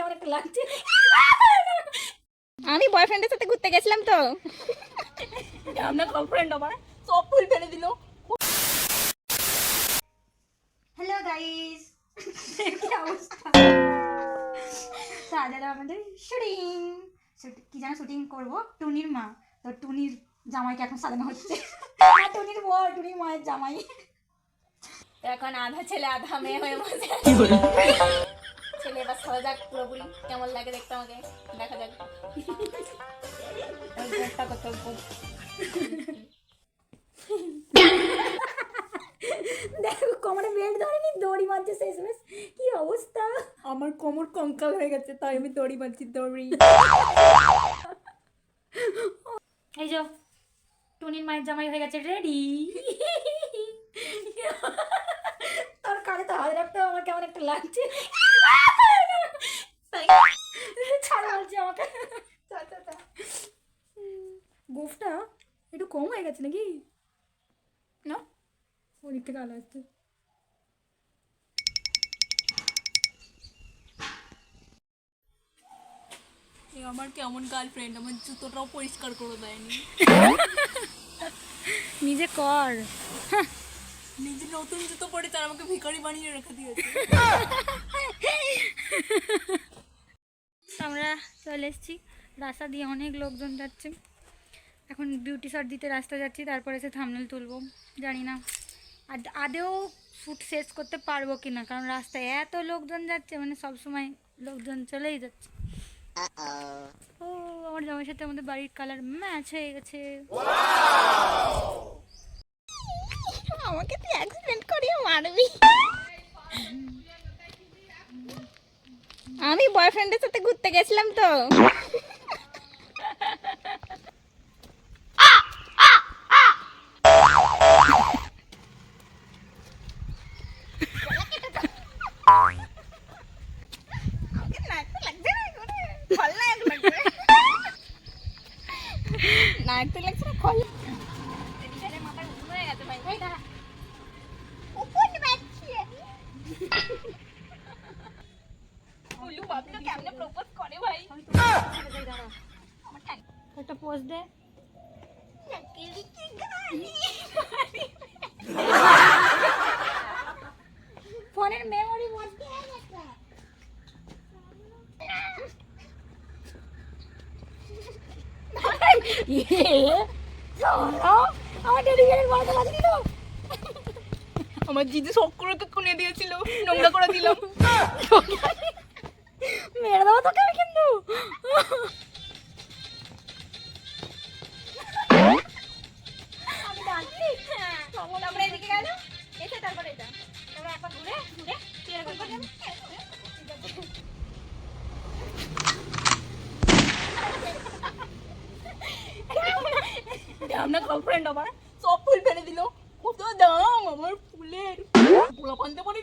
কেমন একটা লাগছে আমি বয়ফ্রেন্ডের সাথে ঘুরতে গেছিলাম তো। আপনার গার্লফ্রেন্ড আমার। সব ফুল ফেলে দিল। হ্যালো গাইস কি অবস্থা? আজ আমাদের শুটিং কি যেন শুটিং করব? টুনির মা। তো টুনির জামাইকে এখন সাজানো হচ্ছে। টুনির বর টুনির মায়ের জামাই। তো এখন আধা ছেলে আধা মেয়ে হয়ে বসে আছে। ছেলে এবার সাজা যাক পুরোপুরি কেমন লাগে দেখতে আমাকে দেখা যাক। দেখো কোমরে বেল্ট ধরেনি দড়ি মারছে শেষমেশ। কি অবস্থা? আমার কোমর কঙ্কাল হয়ে গেছে তাই আমি দড়ি মারছি দড়ি। এই যে টুনির মায়ের জামাই হয়ে গেছে রেডি তোর কানে তো হাত রাখতে আমার কেমন একটা লাগছে। নাকি না ওদিক থেকে আলো আসছে আমার কেমন গার্লফ্রেন্ড আমার জুতোটাও পরিষ্কার করে দেয়নি নিজে কর নিজে নতুন জুতো পরে তার আমাকে ভিখারি বানিয়ে রেখে দিয়েছে আমরা চলে এসেছি রাস্তা দিয়ে অনেক লোকজন যাচ্ছে এখন বিউটি শট দিতে রাস্তা যাচ্ছি তারপরে সে থামনেল তুলবো জানি না। আর আদেও শ্যুট শেষ করতে পারব কি না কারণ রাস্তায় এত লোকজন যাচ্ছে মানে সব সময় লোকজন চলেই যাচ্ছে। ও আমার জামাইয়ের সাথে আমাদের বাড়ির কালার ম্যাচ হয়ে গেছে। আমাকে তুই অ্যাক্সিডেন্ট করিয়ে মারবি। আমি বয়ফ্রেন্ডের সাথে ঘুরতে গেছিলাম তো আমাকে নাক তো লাগছে না করে ফল নাক লাগবে নাক তো লাগছে না ফল মাথা ঘুম হয়ে গেছে ভাই ভাই দাঁড়া উপর বাচ্চি উল্লু বাপটা কেমনে প্রপোজ করে ভাই না? ঠ্যাং একটা পোস্ট দে। আমার জিজু শখ করে তো খুনে দিয়েছিল নোংরা করে দিলাম। মেরে দেবো তোকে আমি কিন্তু। তারপরে এদিকে গেল এসে তারপরে এটা। তারপরে একবার ঘুরে ঘুরে এরকম করে আপনার গার্লফ্রেন্ড আমার সব ফুল ফেলে দিল কত দাম আমার ফুলের গোলা পানতে পারি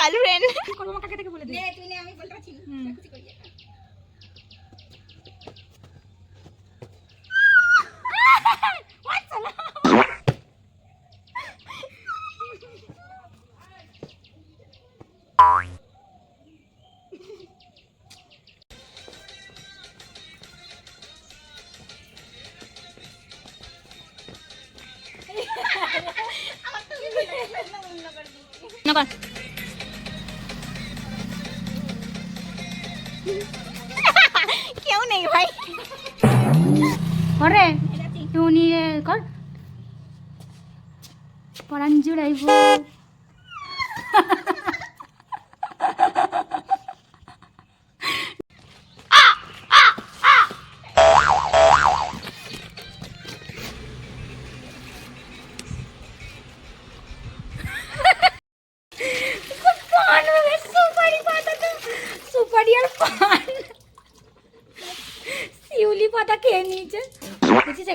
গার্লফ্রেন্ড আমি বলতে পারছি না। কেউ নেই ভাই। করে রে কর। পরান জুড়াইব 이렇게 했니 이제? 이제